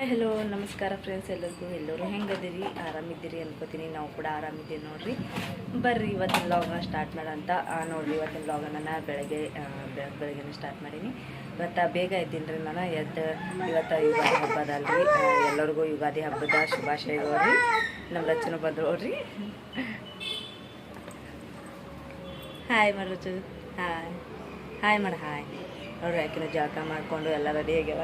Hello ನಮಸ್ಕಾರ friends ಎಲ್ಲರಿಗೂ. ಎಲ್ಲರೂ ಹೆಂಗದಿರಿ? ಆರಾಮಿದ್ದೀರಿ ಅನ್ಕೋತೀನಿ. ನಾವು ಕೂಡ ಆರಾಮಿದ್ದೀವಿ ನೋಡ್ರಿ. ಬರ್ರಿ, ಇವತ್ತಿನ ಲಾಗ್ನ ಸ್ಟಾರ್ಟ್ ಮಾಡೋಂತ ನೋಡ್ರಿ, ಇವತ್ತಿನ ವ್ಲಾಗನ್ನ ನಾನು ಬೆಳಗ್ಗೆ ಬೆಳಗ್ಗೆ ಸ್ಟಾರ್ಟ್ ಮಾಡೀನಿ. ಇವತ್ತು ಬೇಗ ಇದ್ದೀನಿ ರೀ ನಾನು. ಎದ್ದು ಇವತ್ತು ಯುಗಾದಿ ಹಬ್ಬದಲ್ರಿ ಎಲ್ಲರಿಗೂ ಯುಗಾದಿ ಹಬ್ಬದ ಶುಭಾಶಯಗಳು ರೀ. ನಮ್ಮ ರಚನೆ ಬಂದ್ರು ನೋಡ್ರಿ. ಹಾಯ್ ಮರಚು. ಹಾಯ್ ಹಾಯ್ ಮಾಡ ಹಾಯ್ ನೋಡ್ರಿ, ಆಕಿನ ಜಳಕ ಮಾಡಿಕೊಂಡು ಎಲ್ಲ ರೆಡಿ ಆಗ್ಯಾವ.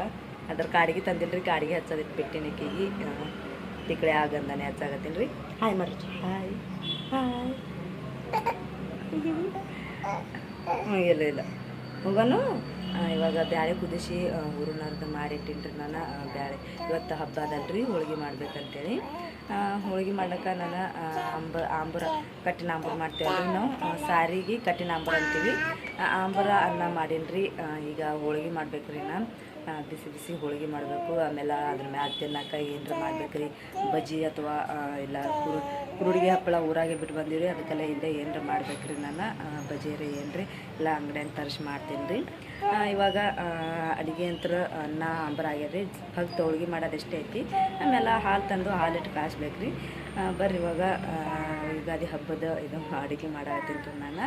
ಅದ್ರ ಕಾಡಿಗೆ ತಂದಿಲ್ರಿ ಕಾಡಿಗೆ ಹಚ್ಚೋದಿಟ್ಟು ಬಿಟ್ಟಿನಿ ಆಕಿಗೆ ತಿಕ್ಕಳೆ ಆಗಂದಾನೆ ಹಚ್ಚಾಗತ್ತೀನಿ ರೀ. ಹಾಯ್ ಮಾಡ್ರಿ ಹಾಯ್ ಹಾಯ್ ಹ್ಞೂ ಇಲ್ಲ ಇಲ್ಲ. ಹೋಗೋನು? ಇವಾಗ ಬ್ಯಾಳೆ ಕುದಿಸಿ ಹೂರ್ಣರ್ದು ಮಾಡಿಟ್ಟಿನ್ರಿ ನಾನು ಬ್ಯಾಳೆ. ಇವತ್ತು ಹಬ್ಬ ಅದಲ್ರಿ ಹೋಳಿಗೆ ಮಾಡ್ಬೇಕಂತೇಳಿ. ಹೋಳಿಗೆ ಹೋಳ್ಗೆ ಮಾಡಕ್ಕೆ ನಾನು ಅಂಬ ಆಂಬರ ಕಟ್ಟಿನ ಆಂಬೂರ ಮಾಡ್ತೇವೆ ನಾವು. ಸಾರಿಗೆ ಕಟ್ಟಿನ ಆಂಬರ ಅಂತೀವಿ. ಆಂಬರ ಅನ್ನ ಮಾಡೀನಿ ರೀ ಈಗ ಮಾಡ್ಬೇಕು ಮಾಡ್ಬೇಕ್ರಿ ನಾನು. ಬಿಸಿ ಬಿಸಿ ಹೋಳಿಗೆ ಮಾಡಬೇಕು, ಆಮೇಲೆ ಅದ್ರ ಮ್ಯಾಲ ತಿನ್ನಾಕ ಏನರ ಮಾಡ್ಬೇಕ್ರಿ? ಬಜ್ಜಿ ಅಥವಾ ಇಲ್ಲ ಕುರು, ಕುರುಡಿಗೆ ಹಪ್ಪಳ ಊರಾಗೆ ಬಿಟ್ಟು ಬಂದಿವ್ರಿ, ಅದಕ್ಕೆಲ್ಲ ಹಿಂದೆ ಏನರ ಮಾಡ್ಬೇಕ್ರಿ ನಾನು ಬಜ್ಜಿ ರೀ ಏನ್ರಿ? ಇಲ್ಲ ಅಂಗಡಿಯಾಗ ತರಿಸಿ ಮಾಡ್ತೀನಿ ರೀ ಇವಾಗ ಅಡುಗೆ ಅಂತ ಅನ್ನ, ಅಂಬರ ಆಗ್ಯದ ಭಕ್ತ ಮಾಡೋದು ಮಾಡೋದಷ್ಟೇ ಐತಿ. ಆಮೇಲೆ ಹಾಲು ತಂದು ಹಾಲಿಟ್ಟು ಕಾಯಿಸ್ಬೇಕು ರೀ ಬರ್ರಿ ಇವಾಗ ಯುಗಾದಿ ಹಬ್ಬದ ಇದು ಅಡುಗೆ ಮಾಡತ್ತೀನಿ ರೀ ನಾನು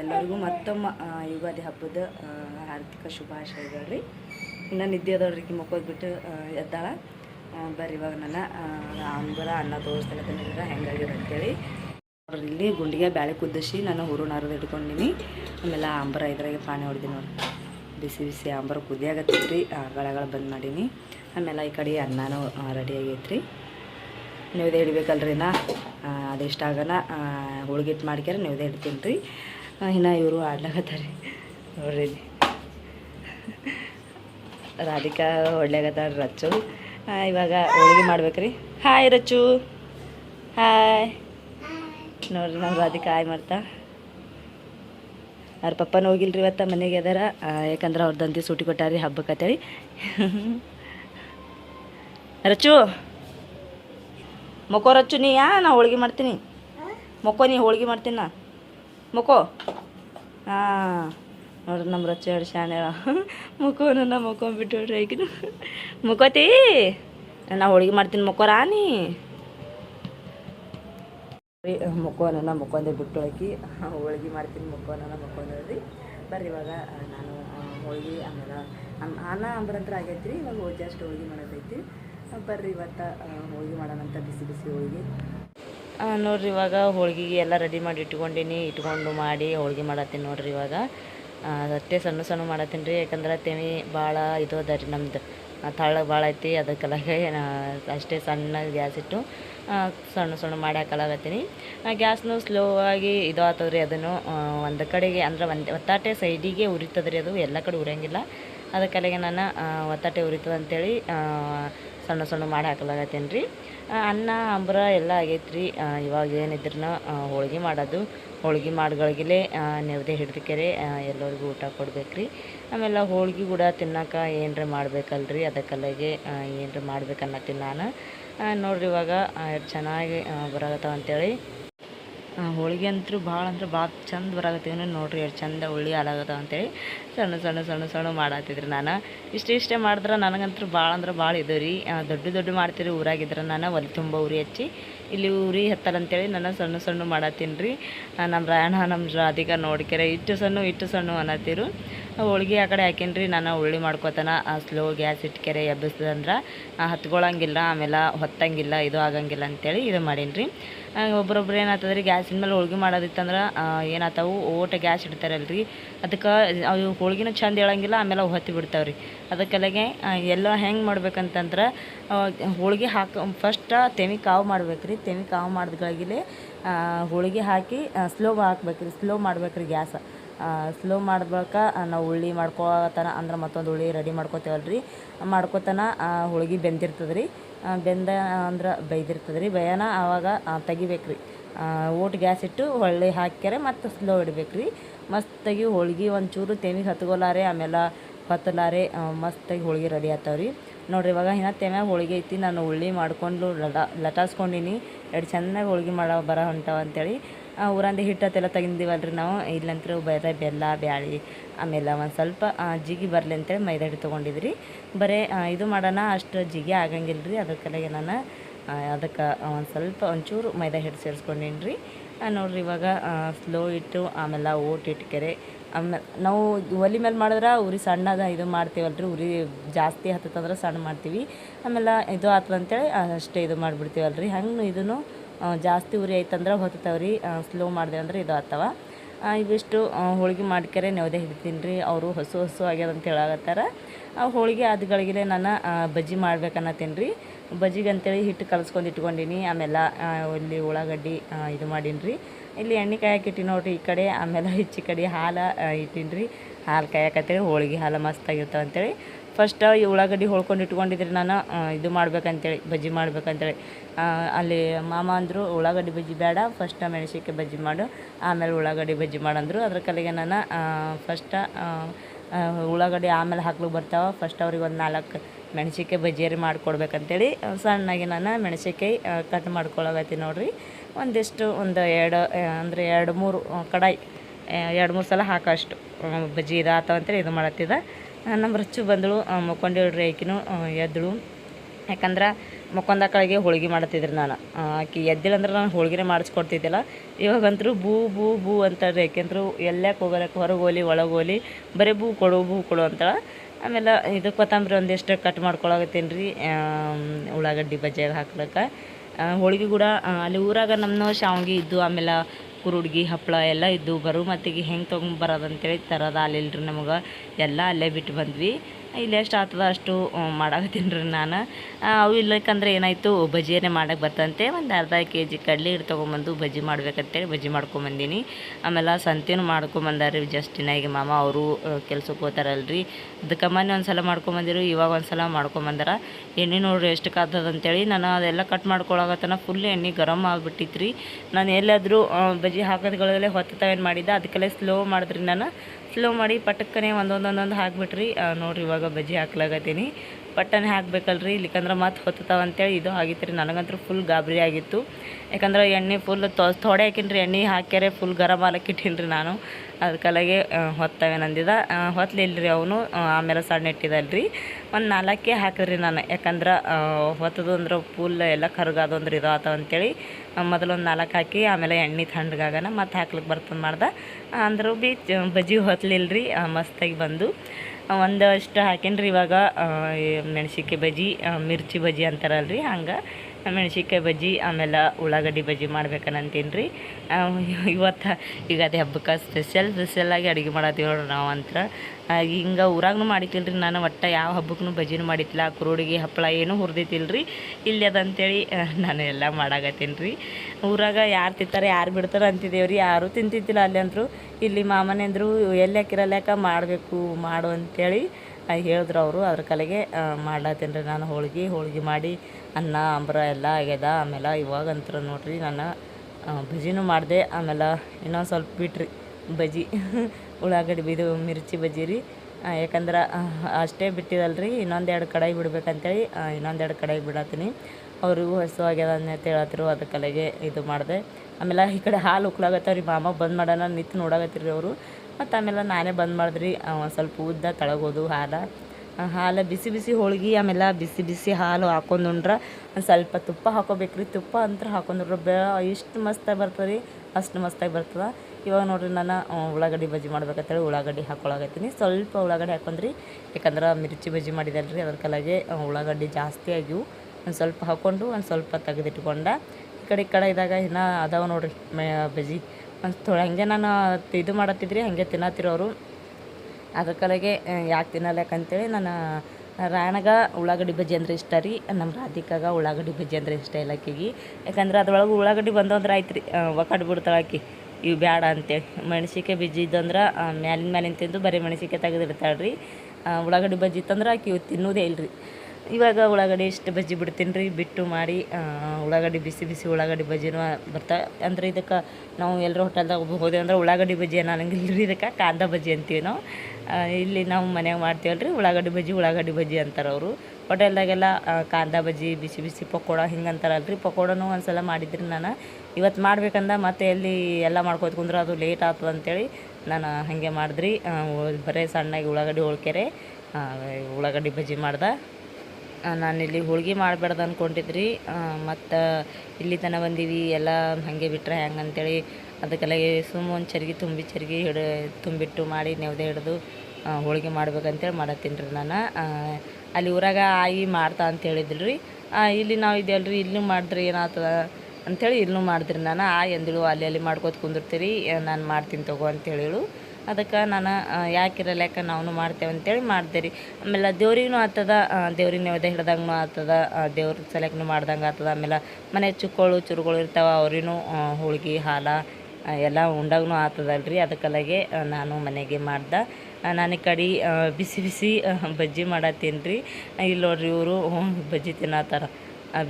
ಎಲ್ಲರಿಗೂ ಮತ್ತೊಮ್ಮೆ ಯುಗಾದಿ ಹಬ್ಬದ ಹಾರ್ದಿಕ ಶುಭಾಶಯಗಳು ರೀ. ಇನ್ನು ನಿದ್ದೆ ಅದಾಳ್ರಿ ಮುಕ್ಕೋದ್ಬಿಟ್ಟು ಎದ್ದಾಳ. ಬರ್ರಿ ಇವಾಗ ನನ್ನ ಅಂಬರ ಅನ್ನ ತೋರಿಸ್ತಾನೆ ಹೆಂಗಾಗಿದೆ ಅಂತೇಳಿ. ನೋಡ್ರಿ ಇಲ್ಲಿ ಗುಂಡಿಗೆ ಬ್ಯಾಳೆ ಕುದಿಸಿ ನಾನು ಹುರುಣ ಅರ್ದು ಇಟ್ಕೊಂಡಿನಿ. ಆಮೇಲೆ ಆಂಬರ ಇದ್ರಾಗೆ ಪಾನಿ ಹೊಡ್ದಿ ನೋಡಿ ಬಿಸಿ ಬಿಸಿ ಆಂಬರ ಕುದಿಯಾಗತ್ತೈತ್ರಿ ಗಳಗಳ ಬಂದ್ ಮಾಡೀನಿ. ಆಮೇಲೆ ಈ ಕಡೆ ಅನ್ನನೂ ರೆಡಿ ಆಗೈತ್ರಿ. ಇದೇ ಹಿಡಿಬೇಕಲ್ರಿ ನಾ. ಆಗನ ಹುಳ್ಗಿಟ್ಟು ಮಾಡ್ಕ್ಯಾರ ನೀವ್ದೇ ಇಡ್ತೀನಿ ರೀ. ಇನ್ನು ಇವರು ಆಡ್ಲಾಗತ್ತಾರೆ ನೋಡ್ರಿ. ರಾಧಿಕಾ ಒಳ್ಳೆಗದಾರ ರಚ್ಚು. ಇವಾಗ ಹೋಳ್ಗೆ ಮಾಡ್ಬೇಕ್ರಿ. ಹಾಯ್ ರಚ್ಚು. ಹಾಯ್ ನೋಡ್ರಿ, ನಾವು ರಾಧಿಕಾ ಹಾಯ್ ಮಾಡ್ತಾ. ಅವ್ರ ಪಪ್ಪನ ಹೋಗಿಲ್ರಿ ಇವತ್ತು ಮನೆಗೆ ಅದಾರ. ಯಾಕಂದ್ರೆ ಅವ್ರ ದಂತಿ ಸೂಟಿ ಕೊಟ್ಟಾರಿ ಹಬ್ಬಕ್ಕೆ ಅಂತೇಳಿ. ರಚ್ಚು. ಮೊಕೋ ರಚ್ಚು, ನೀ ಯಾ? ನಾ ಹೋಳ್ಗೆ ಮಾಡ್ತೀನಿ. ಮೊಕೋ, ನೀ ಹೋಳ್ಗೆ ಮಾಡ್ತೀನಿ? ನಾ ಮೊಕೋ. ಹಾಂ ನೋಡ್ರಿ ನಮ್ಮ ರಚ್ಚು ಶಾನೆ ಶಾಣೆ ಮುಖೋ ನನ್ನ ಮುಖೊಂಬಿಟ್ಟು ಹೇಳ್ರಿ ಈಗಿನ. ನಾ ಹೋಳಿಗೆ ಮಾಡ್ತೀನಿ ಮುಕ್ಕೋರಾ ನೀ. ಮುಖೋನ ಮುಕ್ಕೊಂದೆ ಬಿಟ್ಟು ಹಾಕಿ ಹೋಳಿಗೆ ಮಾಡ್ತೀನಿ ಮುಕ್ಕೋನ ಮುಕ್ಕೊಂಡ್ರಿ ಬರ್ರಿ ಇವಾಗ ನಾನು ಹೋಳಿಗೆ ಆಮೇಲೆ ಅನ್ನ ಅಂಬ್ರಂತ್ರ ಆಗೈತಿ ರೀ ಇವಾಗ ಜಸ್ಟ್ ಹೋಳ್ಗೆ ಮಾಡೋದೈತಿ. ಬರ್ರಿ ಇವತ್ತು ಹೋಳಿಗೆ ಮಾಡೋಣಂತ ಬಿಸಿ ಬಿಸಿ ಹೋಳಿಗೆ. ನೋಡ್ರಿ ಇವಾಗ ಹೋಳಿಗೆ ಎಲ್ಲ ರೆಡಿ ಮಾಡಿ ಇಟ್ಕೊಂಡಿನಿ ಇಟ್ಕೊಂಡು ಮಾಡಿ ಹೋಳಿಗೆ ಮಾಡತ್ತೀನಿ ನೋಡ್ರಿ ಇವಾಗ. ಅಷ್ಟೇ ಸಣ್ಣ ಸಣ್ಣ ಮಾಡತ್ತೀನಿ ರೀ. ಯಾಕಂದ್ರೆ ತೆನಿ ಭಾಳ ಇದು ಅದ ರೀ ನಮ್ದು. ತಳ ಭಾಳ ಐತಿ ಅದಕ್ಕೆಲ್ಲಾಗೆ ಅಷ್ಟೇ ಸಣ್ಣ ಗ್ಯಾಸ್ ಇಟ್ಟು ಸಣ್ಣ ಸಣ್ಣ ಮಾಡಿ ಗ್ಯಾಸ್ನು ಸ್ಲೋ ಆಗಿ ಇದು ಆತದ್ರಿ ಅದನ್ನು ಒಂದು ಕಡೆಗೆ ಅಂದ್ರೆ ಒಂದು ಒತ್ತಾಟೆ ಸೈಡಿಗೆ ಉರಿತದ್ರಿ ಅದು. ಎಲ್ಲ ಕಡೆ ಉರಿಯಂಗಿಲ್ಲ. ಅದಕ್ಕೆಲ್ಲಗೆ ನಾನು ಒತ್ತಟೆ ಉರಿತದ ಸಣ್ಣ ಸಣ್ಣ ಮಾಡಿ ಹಾಕಲಾಗತ್ತೇನೆ ರೀ ಅನ್ನ ಅಂಬ್ರ ಎಲ್ಲ ಆಗೈತೆ ರೀ ಇವಾಗ ಏನಿದ್ರೂ ಹೋಳ್ಗೆ ಮಾಡೋದು. ಹೋಳ್ಗೆ ಮಾಡ್ಗಳಿಗೆಲೆ ನೆವದೆ ಹಿಡ್ದಕೆರೆ ಎಲ್ಲರಿಗೂ ಊಟ ಕೊಡ್ಬೇಕು ರೀ ಆಮೇಲೆ ಹೋಳ್ಗೆ ಕೂಡ ತಿನ್ನಕ್ಕೆ ಏನರ ಮಾಡ್ಬೇಕಲ್ರಿ? ಅದಕ್ಕೆಲ್ಲಗೆ ಏನರ ಮಾಡ್ಬೇಕನ್ನತ್ತೀನಿ ನಾನು. ನೋಡ್ರಿ ಇವಾಗ ಚೆನ್ನಾಗಿ ಬರಾಗತ್ತವ ಅಂತೇಳಿ. ಹೋಳ್ಗೆ ಅಂತೂ ಭಾಳ ಅಂದ್ರೆ ಭಾಳ ಚಂದ ಬರಾಕತ್ತೀವಿ ನೋಡಿರಿ ಎಷ್ಟು ಚಂದ ಹುಳಿ ಹಾಲಾಗತ್ತವ ಅಂತೇಳಿ ಸಣ್ಣ ಸಣ್ಣ ಸಣ್ಣ ಸಣ್ಣ ಮಾಡತ್ತಿದ್ರು ನಾನು. ಇಷ್ಟೇ ಇಷ್ಟೇ ಮಾಡಿದ್ರೆ ನನಗಂತೂ ಭಾಳ ಅಂದ್ರೆ ಭಾಳ ಇದು ರೀ. ದೊಡ್ಡ ದೊಡ್ಡ ಮಾಡ್ತೀರಿ ಊರಾಗಿದ್ರೆ ನಾನು ಒಲೆ ತುಂಬ ಉರಿ ಹಚ್ಚಿ. ಇಲ್ಲಿ ಉರಿ ಹತ್ತಾರಂತೇಳಿ ನಾನು ಸಣ್ಣ ಸಣ್ಣ ಮಾಡತ್ತೀನಿ ರೀ ನಮ್ಮ ರಾಯಣ್ಣ ನಮ್ಮ ರಾಧಿಕಾ ನೋಡ್ಕೆರೆ ಇಷ್ಟು ಸಣ್ಣ ಇಷ್ಟು ಸಣ್ಣ ಅನ್ನತ್ತೀರು ಹೋಳ್ಗೆ ಆ ಕಡೆ ಹಾಕೇನ್ರಿ, ನಾನು ಉಳ್ಳಿ ಮಾಡ್ಕೋತಾನ. ಸ್ಲೋ ಗ್ಯಾಸ್ ಇಟ್ಕೆರೆ ಎಬ್ಬಿಸ್ತದಂದ್ರೆ ಹತ್ಕೊಳಂಗಿಲ್ಲ, ಆಮೇಲೆ ಹೊತ್ತಂಗಿಲ್ಲ, ಇದು ಆಗಂಗಿಲ್ಲ ಅಂತೇಳಿ ಇದು ಮಾಡೀನಿ ರೀ ಒಬ್ರೊಬ್ರು ಏನಾಗ್ತದೆ ರೀ ಗ್ಯಾಸಿನ ಮೇಲೆ ಹೋಳ್ಗೆ ಮಾಡೋದಿತ್ತಂದ್ರೆ ಏನಾಗ್ತಾವು, ಓಟ ಗ್ಯಾಸ್ ಇಡ್ತಾರಲ್ರಿ ಅದಕ್ಕೆ ಅವು ಹೋಳಿಗೆನ ಚಂದ ಹೇಳಂಗಿಲ್ಲ, ಆಮೇಲೆ ಅವು ಹೊತ್ತಿ ಬಿಡ್ತಾವೆ ರೀ ಅದಕ್ಕೆಲ್ಲಗೆ ಎಲ್ಲ ಹೆಂಗೆ ಮಾಡ್ಬೇಕಂತಂದ್ರೆ ಹೋಳಿಗೆ ಹಾಕಿ ಫಸ್ಟ್ ತೆಮಿ ಕಾವು ಮಾಡ್ಬೇಕು ರೀ ತೆಮಿ ಕಾವು ಮಾಡಿದ್ಗಳಿಗಿಲೆ ಹೋಳಿಗೆ ಹಾಕಿ ಸ್ಲೋ ಹಾಕ್ಬೇಕು ರೀ ಸ್ಲೋ ಮಾಡ್ಬೇಕು ರೀ ಗ್ಯಾಸ್ ಸ್ಲೋ ಮಾಡ್ಬೇಕಾ ನಾವು ಉಳ್ಳಿ ಮಾಡ್ಕೋತನ ಅಂದ್ರೆ ಮತ್ತೊಂದು ಹುಳಿ ರೆಡಿ ಮಾಡ್ಕೋತೇವಲ್ಲ ರೀ ಮಾಡ್ಕೋತನ ಹೋಳ್ಗೆ ಬೆಂದಿರ್ತದೆ ರೀ ಬೆಂದ ಅಂದ್ರೆ ಬೈದಿರ್ತದೆ ರೀ ಬಯಾನ ಆವಾಗ ತೆಗಿಬೇಕು ರೀ ಓಟ್ ಗ್ಯಾಸ್ ಇಟ್ಟು ಹೊಳ್ಳಿ ಹಾಕ್ಯಾರೆ ಮತ್ತು ಸ್ಲೋ ಇಡ್ಬೇಕು ರೀ ಮಸ್ತಾಗಿ ಹೋಳ್ಗೆ ಒಂಚೂರು ತೆಮಿಗೆ ಹತ್ಕೊಲಾರೆ ಆಮೇಲೆ ಹೊತ್ತಲಾರೆ ಮಸ್ತಾಗಿ ಹೋಳ್ಗೆ ರೆಡಿ ಆಗ್ತಾವೆ ರೀ ನೋಡ್ರಿ, ಇವಾಗ ಇನ್ನ ತೆಮ್ಯಾಗ ಹೋಳಿಗೆ ಐತಿ. ನಾನು ಉಳ್ಳಿ ಮಾಡ್ಕೊಂಡು ಲಟ, ಲಟಾಸ್ಕೊಂಡಿನಿ. ಎರಡು ಚೆನ್ನಾಗಿ ಹೋಳ್ಗೆ ಮಾಡೋ, ಬರೋ ಹೊಂಟಾವ ಅಂತೇಳಿ. ಊರಂದ ಹಿಟ್ಟತ್ತೆಲ್ಲ ತೆಗಿದೀವಲ್ರಿ ನಾವು? ಇಲ್ಲಂತರೂ ಬರೀ ಬೆಲ್ಲ, ಬ್ಯಾಳಿ, ಆಮೇಲೆ ಒಂದು ಸ್ವಲ್ಪ ಜಿಗಿ ಬರಲಿ ಅಂತೇಳಿ ಮೈದಾ ಹಿಟ್ಟು ತೊಗೊಂಡಿದ್ರಿ. ಬರೀ ಇದು ಮಾಡೋಣ, ಅಷ್ಟು ಜಿಗಿ ಆಗಂಗಿಲ್ಲ ರೀ ಅದಕ್ಕೆಲ್ಲ ನಾನು ಅದಕ್ಕೆ ಒಂದು ಸ್ವಲ್ಪ ಒಂಚೂರು ಮೈದಾ ಹಿಟ್ಟು ಸೇರಿಸ್ಕೊಂಡೀನಿ ರೀ ನೋಡ್ರಿ ಇವಾಗ ಸ್ಲೋ ಇಟ್ಟು ಆಮೇಲೆ ಓಟ್ ಇಟ್ಕೆರೆ. ಆಮೇಲೆ ನಾವು ಒಲೆ ಮೇಲೆ ಮಾಡಿದ್ರೆ ಉರಿ ಸಣ್ಣದ ಇದು ಮಾಡ್ತೀವಲ್ರಿ. ಉರಿ ಜಾಸ್ತಿ ಹತ್ತತ್ತಂದ್ರೆ ಸಣ್ಣ ಮಾಡ್ತೀವಿ. ಆಮೇಲೆ ಇದು ಆತದಂತೇಳಿ ಅಷ್ಟೇ ಇದು ಮಾಡಿಬಿಡ್ತೀವಲ್ರಿ. ಹಂಗೆ ಇದನ್ನು ಜಾಸ್ತಿ ಉರಿ ಐತಂದ್ರೆ ರೀ ಸ್ಲೋ ಮಾಡಿದೆ ಅಂದ್ರೆ ಇದು ಆತವ ಇವಿಷ್ಟು ಹೋಳಿಗೆ ಮಾಡ್ಕೆರೆ ನೆವದೆ ಹಿಡ್ತೀನಿ ರೀ ಅವರು ಹಸು ಹಸು ಆಗ್ಯದ ಅಂತ ಹೇಳಾಕತ್ತಾರ. ಆ, ಹೋಳಿಗೆ ಅದುಗಳಿಗೆ ನಾನು ಬಜ್ಜಿ ಮಾಡ್ಬೇಕನ್ನತ್ತೀನಿ ರೀ ಬಜ್ಜಿಗೆ ಅಂತೇಳಿ ಹಿಟ್ಟು ಕಲಸ್ಕೊಂಡು ಇಟ್ಕೊಂಡೀನಿ, ಆಮೇಲೆ ಇಲ್ಲಿ ಉಳ್ಳಾಗಡ್ಡಿ ಇದು ಮಾಡೀನಿ ರೀ ಇಲ್ಲಿ ಎಣ್ಣೆ ಕಾಯಕ್ಕೆ ನೋಡ್ರಿ ಈ ಕಡೆ, ಆಮೇಲೆ ಹೆಚ್ಚು ಕಡೆ ಹಾಲು ಇಟ್ಟೀನಿ ರೀ ಹಾಲು ಕಾಯಕತ್ತೇಳಿ ಹೋಳಿಗೆ ಹಾಲು ಮಸ್ತಾಗಿರ್ತಾವೆ ಅಂತೇಳಿ ಫಸ್ಟ್ ಈ ಉಳ್ಳಾಗಡ್ಡಿ ಹೊಳ್ಕೊಂಡು ಇಟ್ಕೊಂಡಿದ್ರೆ ನಾನು ಇದು ಮಾಡ್ಬೇಕಂತೇಳಿ, ಬಜ್ಜಿ ಮಾಡ್ಬೇಕಂತೇಳಿ. ಅಲ್ಲಿ ಮಾಮ ಅಂದರು, ಉಳ್ಳಾಗಡ್ಡಿ ಬಜ್ಜಿ ಬೇಡ ಫಸ್ಟ್ ಮೆಣಸಿಕೆ ಬಜ್ಜಿ ಮಾಡು, ಆಮೇಲೆ ಉಳ್ಳಾಗಡ್ಡಿ ಬಜ್ಜಿ ಮಾಡಂದರು. ಅದ್ರ ಕಲೆಗೆ ನಾನು ಫಸ್ಟ್ ಉಳ್ಳಾಗಡ್ಡಿ ಆಮೇಲೆ ಹಾಕ್ಲಿಕ್ಕೆ ಬರ್ತಾವೆ ಫಸ್ಟ್ ಅವ್ರಿಗೆ ಒಂದು ನಾಲ್ಕು ಮೆಣಸಿಕಾಯಿ ಬಜ್ಜಿಯರಿ ಮಾಡಿಕೊಡ್ಬೇಕಂತೇಳಿ ಸಣ್ಣಾಗಿ ನಾನು ಮೆಣಸಿಕಾಯಿ ಕಟ್ ಮಾಡ್ಕೊಳಗತ್ತೀನಿ ನೋಡಿರಿ. ಒಂದಿಷ್ಟು ಒಂದು ಎರಡು ಅಂದರೆ ಎರಡು ಮೂರು ಕಡಾಯಿ ಎರಡು ಮೂರು ಸಲ ಹಾಕೋಷ್ಟು ಬಜ್ಜಿ ಇದಾತವಂತೇಳಿ ಇದು ಮಾಡತ್ತಿದ್ದ ನಮ್ಮ ರಚ್ಚು ಬಂದಳು ಮಕ್ಕೊಂಡಿಳ್ರಿ ಆಕಿನೂ ಎದ್ದಳು. ಯಾಕಂದ್ರೆ ಮಕ್ಕೊಂದ ಕಡೆಗೆ ಮಾಡತ್ತಿದ್ರು ನಾನು. ಆಕೆ ಆಕಿ ಎದ್ದಿಲ್ಲ ನಾನು ಹೋಳಿಗೆನೇ ಮಾಡಿಸ್ಕೊಡ್ತಿದ್ದಿಲ್ಲ. ಇವಾಗಂತರೂ ಬೂ ಬೂ ಬೂ ಅಂತಾರೆ ಯಾಕೆಂದ್ರು ಎಲ್ಲಕ್ಕೆ ಹೋಗೋದಕ್ಕೆ ಒಳಗೆ ಹೋಲಿ, ಬರೀ ಬೂ ಕೊಡು ಬೂ ಕೊಡು ಅಂತಾಳೆ. ಆಮೇಲೆ ಇದು ಕೊತ್ತಂಬರಿ ಒಂದಿಷ್ಟು ಕಟ್ ಮಾಡ್ಕೊಳಕತ್ತೀನಿ ರೀ ಉಳ್ಳಾಗಡ್ಡಿ ಬಜ್ಜಿಯಾಗ ಹಾಕ್ಲಿಕ್ಕೆ. ಹೋಳಿಗೆ ಹೋಳ್ಗೆ ಕೂಡ ಅಲ್ಲಿ ಊರಾಗ ನಮ್ಮ ಶಾವಿಗೆ ಇದ್ದು, ಆಮೇಲೆ ಕುರುಡ್ಗಿ ಹಪ್ಪಳ ಎಲ್ಲ ಇದ್ದು ಬರೋ ಮತ್ತಿಗೆ ಹೆಂಗೆ ತೊಗೊಂಬರೋದಂತೇಳಿ ತರೋದು ರೀ ನಮಗೆ. ಎಲ್ಲ ಅಲ್ಲೇ ಬಿಟ್ಟು ಬಂದ್ವಿ. ಇಲ್ಲಿ ಎಷ್ಟು ಆಗ್ತದ ಅಷ್ಟು ಮಾಡಾಕತ್ತೀನಿ ರೀ ನಾನು. ಅವು ಇಲ್ಲಕಂದ್ರೆ ಏನಾಯಿತು ಬಜ್ಜಿಯೇ ಮಾಡಕ್ಕೆ ಬರ್ತಂತೆ. ಒಂದು ಅರ್ಧ ಕೆ ಜಿ ಕಡಲೆ ಹಿಟ್ಟು ತೊಗೊಂಬಂದು ಬಜ್ಜಿ ಮಾಡ್ಬೇಕಂತೇಳಿ ಬಜ್ಜಿ ಮಾಡ್ಕೊಂಬಂದಿನಿ. ಆಮೇಲೆ ಸಂತೆನೂ ಜಸ್ಟ್ ಈಗ ಮಾಮ ಅವರು ಕೆಲ್ಸಕ್ಕೆ ಹೋಗ್ತಾರಲ್ರಿ. ಅದಕ್ಕೆ ಮೊನ್ನೆ ಒಂದು ಸಲ ಮಾಡ್ಕೊಂಬಂದಿರು, ಇವಾಗ ಒಂದು ಸಲ ಮಾಡ್ಕೊಂಬಂದಾರ. ಎಣ್ಣೆ ನೋಡ್ರಿ ಎಷ್ಟು ಕಾತದ ಅಂತೇಳಿ ನಾನು ಅದೆಲ್ಲ ಕಟ್ ಮಾಡ್ಕೊಳಕತ್ತನ ಫುಲ್ ಎಣ್ಣೆ ಗರಮ್ ಆಗಿಬಿಟ್ಟಿತ್ತು ರೀ ನಾನು ಎಲ್ಲಾದರೂ ಬಜ್ಜಿ ಹಾಕೋದ್ಗಳಲ್ಲೇ ಹೊತ್ತವೇನು ಮಾಡಿದ್ದೆ, ಅದಕ್ಕೆಲ್ಲ ಸ್ಲೋ ಮಾಡಿದ್ರಿ ನಾನು. ಸ್ಲೋ ಮಾಡಿ ಪಟಕ್ಕನೆ ಒಂದೊಂದೊಂದೊಂದು ಹಾಕ್ಬಿಟ್ರಿ. ನೋಡ್ರಿ ಇವಾಗ ಬಜ್ಜಿ ಹಾಕ್ಲಾಗತ್ತೀನಿ ಪಟ್ಟನೆ ಹಾಕ್ಬೇಕಲ್ರಿ, ಇಲ್ಲಿಕಂದ್ರೆ ಮತ್ತೆ ಹೊತ್ತಾವಂತೇಳಿ ಇದು ಆಗಿತ್ತು ರೀ ನನಗಂತೂ ಫುಲ್ ಗಾಬರಿ ಆಗಿತ್ತು. ಯಾಕಂದ್ರೆ ಎಣ್ಣೆ ಫುಲ್ ಥೋಡೆ ಹಾಕಿನ್ರಿ, ಎಣ್ಣೆ ಹಾಕ್ಯಾರೆ ಫುಲ್ ಗರಂ ಹಾಲಕ್ಕೆ ನಾನು. ಅದಕ್ಕಲಾಗೆ ಹೊತ್ತವೆ ನಂದಿದ. ಹೊತ್ತಲಿಲ್ರಿ ಅವನು ಆಮೇಲೆ ಸಣ್ಣ ಇಟ್ಟಿದಲ್ರಿ. ಒಂದು ನಾಲ್ಕೇ ಹಾಕಿದ್ರಿ ನಾನು. ಯಾಕಂದ್ರೆ ಹೊತ್ತದು ಅಂದ್ರೆ ಫುಲ್ ಎಲ್ಲ ಕರ್ಗಾದು ಅಂದ್ರೆ ಇದು ಆತವ ಅಂತೇಳಿ ಮೊದಲು ಒಂದು ನಾಲ್ಕು ಹಾಕಿ, ಆಮೇಲೆ ಎಣ್ಣೆ ತಣ್ಣಗಾಗನ ಮತ್ತೆ ಹಾಕ್ಲಿಕ್ಕೆ ಬರ್ತದೆ ಮಾಡ್ದೆ. ಅಂದ್ರೂ ಭೀ ಬಜ್ಜಿ ಹೊತ್ತಲಿಲ್ರಿ ಮಸ್ತಾಗಿ ಬಂದು. ಒಂದಷ್ಟು ಹಾಕೇನ್ರಿ ಇವಾಗ ಆ, ಈ ಮೆಣ್ಸಿನ್ಕಾಯಿ ಬಜ್ಜಿ ಮಿರ್ಚಿ ಬಜ್ಜಿ ಅಂತಾರಲ್ರಿ ಹಂಗೆ. ಮೆಣ್ಸಿನ್ಕಾಯಿ ಬಜ್ಜಿ, ಆಮೇಲೆ ಉಳ್ಳಾಗಡ್ಡಿ ಬಜ್ಜಿ ಮಾಡ್ಬೇಕನ್ನಂತೀನಿ ರೀ ಇವತ್ತು ಅದೇ ಹಬ್ಬಕ್ಕೆ ಸ್ಪೆಷಲ್ ಸ್ಪೆಷಲಾಗಿ ಅಡುಗೆ ಮಾಡತ್ತೀವಿ ನೋಡ್ರಿ ನಾವು ಅಂತ ಹಿಂಗೆ ಊರಾಗೂ ಮಾಡಿತಿಲ್ಲ ರೀ ನಾನು, ಒಟ್ಟು ಯಾವ ಹಬ್ಬಕ್ಕೂ ಬಜ್ಜಿನೂ ಮಾಡಿತ್ತಿಲ್ಲ. ಕುರುಡಿಗೆ ಹಪ್ಪಳ ಏನೂ ಹುರಿದಿತ್ತಿಲ್ಲ ರೀ ಇಲ್ಲಿ ಅದಂತೇಳಿ ನಾನು ಎಲ್ಲ ಮಾಡಾಕತ್ತೀನಿ ರೀ ಊರಾಗ ಯಾರು ತಿಂತಾರೆ, ಯಾರು ಬಿಡ್ತಾರೆ ಅಂತಿದ್ದೇವೆ ರೀ ಯಾರೂ ತಿಂತಿದ್ದಿಲ್ಲ ಅಲ್ಲಿ ಅಂದರು. ಇಲ್ಲಿ ಮಾಮನೆ ಅಂದರು ಎಲ್ಲಿ ಹಾಕಿರಲ್ಯಾಕ ಮಾಡಬೇಕು, ಮಾಡು ಅಂತೇಳಿ. ಹೇಳಿದ್ರು ಅವರು, ಅದ್ರ ಕಲೆಗೆ ಮಾಡ್ಲತ್ತೀನಿ ರೀ ನಾನು ಹೋಳ್ಗೆ ಹೋಳ್ಗೆ ಮಾಡಿ ಅನ್ನ, ಅಂಬ್ರ ಎಲ್ಲ ಆಗ್ಯದ, ಆಮೇಲೆ ಇವಾಗಂತ್ರ ನೋಡಿರಿ ನಾನು ಬಜಿನೂ ಮಾಡಿದೆ, ಆಮೇಲೆ ಇನ್ನೊಂದು ಸ್ವಲ್ಪ ಬಿಟ್ರಿ ಬಜ್ಜಿ ಉಳ್ಳಾಗಡ್ಡಿ ಬಿದು ಮಿರ್ಚಿ ಬಜ್ಜಿ ರೀ ಯಾಕಂದ್ರೆ ಅಷ್ಟೇ ಬಿಟ್ಟಿದಲ್ರಿ ಇನ್ನೊಂದೆರಡು ಕಡಾಯಿ ಬಿಡ್ಬೇಕಂತೇಳಿ ಇನ್ನೊಂದೆರಡು ಕಡಾಯಿ ಬಿಡತ್ತೀನಿ ಅವ್ರಿಗೂ ಹಸು ಆಗ್ಯದ ಅಂತ ಹೇಳತ್ತಿರು ಅದಕ್ಕಲೆಗೆ ಇದು ಮಾಡಿದೆ. ಆಮೇಲೆ ಈ ಕಡೆ ಹಾಲು ಉಕ್ಲಾಗತ್ತವ್ರಿ ಮಾಮ ಬಂದ್ ಮಾಡೋಣ, ನಿಂತು ನೋಡಾಗತ್ತಿರಿ ಅವರು. ಮತ್ತು ಆಮೇಲೆ ನಾನೇ ಬಂದ್ ಮಾಡಿದ್ರಿ ಒಂದು ಸ್ವಲ್ಪ ಉದ್ದ ತಳಗೋದು, ಹಾಲು. ಹಾಲು ಬಿಸಿ ಬಿಸಿ ಹೋಳ್ಗೆ, ಆಮೇಲೆ ಬಿಸಿ ಬಿಸಿ ಹಾಲು ಹಾಕೊಂಡು ಉಂಡ್ರೆ ಒಂದು ಸ್ವಲ್ಪ ತುಪ್ಪ ಹಾಕೋಬೇಕ್ರಿ. ತುಪ್ಪ ಅಂತ ಹಾಕೊಂಡ್ರೆ ಬೇ ಎಷ್ಟು ಮಸ್ತಾಗಿ ಬರ್ತದೆ ರೀ. ಅಷ್ಟು ಮಸ್ತಾಗಿ ಬರ್ತದೆ. ಇವಾಗ ನೋಡ್ರಿ ನಾನು ಉಳ್ಳಾಗಡ್ಡಿ ಬಜ್ಜಿ ಮಾಡ್ಬೇಕಂತೇಳಿ ಉಳ್ಳಾಗಡ್ಡಿ ಹಾಕೊಳಕತ್ತೀನಿ. ಸ್ವಲ್ಪ ಉಳ್ಳಾಗಡ್ಡಿ ಹಾಕೊಂಡ್ರಿ, ಯಾಕಂದ್ರೆ ಮಿರ್ಚಿ ಬಜ್ಜಿ ಮಾಡಿದಲ್ರಿ, ಅದ್ರ ಕಲಾಗೆ ಉಳ್ಳಾಗಡ್ಡಿ ಜಾಸ್ತಿ ಆಗಿವು ಒಂದು ಸ್ವಲ್ಪ ಹಾಕ್ಕೊಂಡು ಒಂದು ಸ್ವಲ್ಪ ತೆಗೆದಿಟ್ಕೊಂಡ, ಈ ಕಡೆ ಈ ಕಡೆ ಇದ್ದಾಗ ಇನ್ನೂ ಅದಾವೆ ನೋಡ್ರಿ, ಮೇ, ಬಜ್ಜಿ. ಒಂದು ಹಾಗೆ ನಾನು ಇದು ಮಾಡತ್ತಿದ್ರಿ, ಹಾಗೆ ತಿನ್ನತ್ತಿರೋರು. ಅದ್ರ ಕಲೆಗೆ ಯಾಕೆ ತಿನ್ನಲ್ಲಕ್ಕಂತೇಳಿ ನಾನು ರಾಯಣಗ ಉಳ್ಳಾಗಡ್ಡಿ ಬಜ್ಜಿ ಅಂದ್ರೆ ಇಷ್ಟ ರೀ ನಮ್ಮ ರಾಧಿಕಾಗ ಉಳ್ಳಾಗಡ್ಡಿ ಬಜ್ಜಿ ಅಂದ್ರೆ ಇಷ್ಟ ಇಲ್ಲ ಆಕಿಗೆ ಯಾಕಂದ್ರೆ ಅದ್ರೊಳಗೆ ಉಳ್ಳಾಗಡ್ಡಿ ಬಂದವಂದ್ರೆ ಆಯ್ತು ರೀ ಒಕ್ಕಡ್ ಬಿಡ್ತಾಳೆ ಆಕಿ ಇವು ಬೇಡ ಅಂತೇಳಿ. ಮೆಣ್ಸಿನ್ಕಾಯಿ ಬಜ್ಜಿ ಇದ್ದಂದ್ರೆ ಮ್ಯಾಲಿನ ಮ್ಯಾಲಿನ ತಿಂದು ಬರೀ ಮೆಣಸಿಕಾಯಿ ತೆಗೆದಿಡ್ತಾಳೆ ರೀ ಉಳ್ಳಾಗಡ್ಡಿ ಬಜ್ಜಿ ಇತ್ತಂದ್ರೆ ಆಕೆ ಇವು ತಿನ್ನೋದೇ ಇಲ್ಲ ರೀ ಇವಾಗ ಉಳ್ಳಾಗಡ್ಡಿ ಇಷ್ಟು ಬಜ್ಜಿ ಬಿಡ್ತೀನಿ ರೀ, ಬಿಟ್ಟು ಮಾಡಿ ಉಳ್ಳಾಗಡ್ಡಿ ಬಿಸಿ ಬಿಸಿ ಉಳ್ಳಾಗಡ್ಡಿ ಬಜ್ಜಿನೂ ಬರ್ತಾ ಅಂದ್ರೆ ಇದಕ್ಕೆ ನಾವು ಎಲ್ಲರೂ ಹೋಟೆಲ್ದಾಗ ಹೋದೆ ಅಂದ್ರೆ ಉಳ್ಳಾಗಡ್ಡಿ ಬಜ್ಜಿ ಅನ್ನೋಂಗಿಲ್ಲ ರೀ ಇದಕ್ಕೆ, ಕಾಂದ ಬಜ್ಜಿ ಅಂತೀವಿ ನಾವು. ಇಲ್ಲಿ ನಾವು ಮನ್ಯಾಗ ಮಾಡ್ತೀವಲ್ಲ ರೀ, ಉಳ್ಳಾಗಡ್ಡಿ ಬಜ್ಜಿ ಉಳ್ಳಾಗಡ್ಡಿ ಬಜ್ಜಿ ಅಂತಾರೆ ಅವರು. ಹೋಟೆಲ್ದಾಗೆಲ್ಲ ಕಾಂದ ಬಜ್ಜಿ, ಬಿಸಿ ಬಿಸಿ ಪಕೋಡ ಹಿಂಗೆ ಅಂತಾರಲ್ರಿ, ಪಕೋಡನೂ ಒಂದ್ಸಲ ಮಾಡಿದ್ರಿ ನಾನು. ಇವತ್ತು ಮಾಡ್ಬೇಕಂದ ಮತ್ತೆ ಎಲ್ಲಿ ಎಲ್ಲ ಮಾಡ್ಕೋತ ಕುಂದ್ರೆ ಅದು ಲೇಟ್ ಆಗ್ತದೆ ಅಂತೇಳಿ ನಾನು ಹಾಗೆ ಮಾಡಿದ್ರಿ. ಬರೇ ಸಣ್ಣಗೆ ಉಳ್ಳಾಗಡ್ಡಿ ಹೋಳ್ಕೆರೆ ಉಳ್ಳಾಗಡ್ಡಿ ಬಜ್ಜಿ ಮಾಡ್ದೆ. ನಾನಿಲ್ಲಿ ಹೋಳ್ಗೆ ಮಾಡಬಾರ್ದು ಅಂದ್ಕೊಂಡಿದ್ರಿ ಮತ್ತು ಇಲ್ಲಿ ತನಕ ಬಂದೀವಿ. ಎಲ್ಲ ಹಾಗೆ ಬಿಟ್ಟರೆ ಹೆಂಗೆ ಅಂತೇಳಿ ಅದಕ್ಕೆಲ್ಲ ಸುಮ್ಮ ಒಂದು ಚರ್ಗಿ ತುಂಬಿ ಚರ್ಗಿ ಹಿಡ, ತುಂಬಿಟ್ಟು ಮಾಡಿ ನೆವ್ದೆ ಹಿಡಿದು ಹೋಳಿಗೆ ಮಾಡ್ಬೇಕಂತೇಳಿ ಮಾಡತ್ತೀನಿ ರೀ ನಾನು. ಅಲ್ಲಿ ಊರಾಗ ಆಯಿ ಮಾಡ್ತಾ ಅಂತ ಹೇಳಿದ್ರಿ ರೀ ಇಲ್ಲಿ ನಾವು ಇದೆಯಲ್ರಿ ಇಲ್ಲೂ ಮಾಡಿದ್ರಿ ಏನಾಗ್ತದ ಅಂಥೇಳಿ ಇಲ್ಲೂ ಮಾಡಿದ್ರಿ ನಾನು. ಆ ಎಂದಿಳು ಅಲ್ಲಿ ಅಲ್ಲಿ ಮಾಡ್ಕೋತ ಕುಂದಿರ್ತೀರಿ. ನಾನು ಮಾಡ್ತೀನಿ ತಗೋ ಅಂತೇಳಿಳು ಅದಕ್ಕೆ ನಾನು ಯಾಕಿರಲ್ಲ ಯಾಕೆ ನಾವು ಮಾಡ್ತೇವೆ ಅಂತೇಳಿ ಮಾಡಿದೆ ರೀ ಆಮೇಲೆ ದೇವ್ರಿಗೂ ಆಗ್ತದ ದೇವ್ರಿಗೆ ನೈವೇದ್ಯ ಹಿಡ್ದಂಗೂ ಆಗ್ತದ ದೇವ್ರ ಸಲಕ್ನು ಮಾಡ್ದಂಗೆ ಆಗ್ತದ ಆಮೇಲೆ ಮನೆ ಚುಕ್ಕೋಳು, ಚುರುಗಳು ಇರ್ತಾವೆ ಅವ್ರಿಗೂ ಹೋಳ್ಗೆ, ಹಾಲ ಎಲ್ಲ ಉಂಡಾಗೂ ಆಗ್ತದಲ್ರಿ ಅದಕ್ಕಲಾಗೆ ಅದಕ್ಕಲ್ಲಾಗೆ ನಾನು ಮನೆಗೆ ಮಾಡ್ದೆ. ನಾನು ಕಡೆ ಬಿಸಿ ಬಿಸಿ ಬಜ್ಜಿ ಮಾಡತ್ತೀನಿ ರೀ ಇಲ್ಲಿ ನೋಡ್ರಿ ಇವರು ಬಜ್ಜಿ ತಿನ್ನತ್ತಾರ.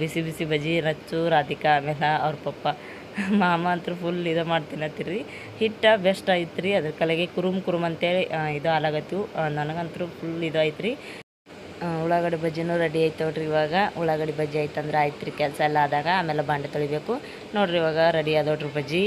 ಬಿಸಿ ಬಿಸಿ ಬಜ್ಜಿ ರಚ್ಚು ರಾಧಿಕಾ ಆಮೇಲೆ ಅವ್ರ ಪಪ್ಪ. ಮಾಮ ಅಂತೂ ಫುಲ್ ಇದು ಮಾಡ್ತಿನತ್ತೀರಿ ಹಿಟ್ಟು ಬೆಸ್ಟ್ ಐತೆ ರೀ ಅದ್ರ ಕಲೆಗೆ ಕುರುಮ್ ಕುರುಮ್ ಅಂತೇಳಿ ಇದು ಹಾಲಾಗತ್ತು. ನನಗಂತೂ ಫುಲ್ ಇದು ಆಯ್ತು ರೀ ಉಳ್ಳಾಗಡ್ಡಿ ಬಜ್ಜಿನೂ ರೆಡಿ ಆಯ್ತು ನೋಡ್ರಿ ಇವಾಗ. ಉಳ್ಳಾಗಡ್ಡಿ ಬಜ್ಜಿ ಆಯ್ತಂದ್ರೆ ಆಯ್ತು ರೀ ಕೆಲಸ ಎಲ್ಲ ಆದಾಗ, ಆಮೇಲೆ ಬಾಂಡೆ ತೊಳಿಬೇಕು. ನೋಡ್ರಿ ಇವಾಗ ರೆಡಿ ಆದೋಡ್ರಿ ಬಜ್ಜಿ.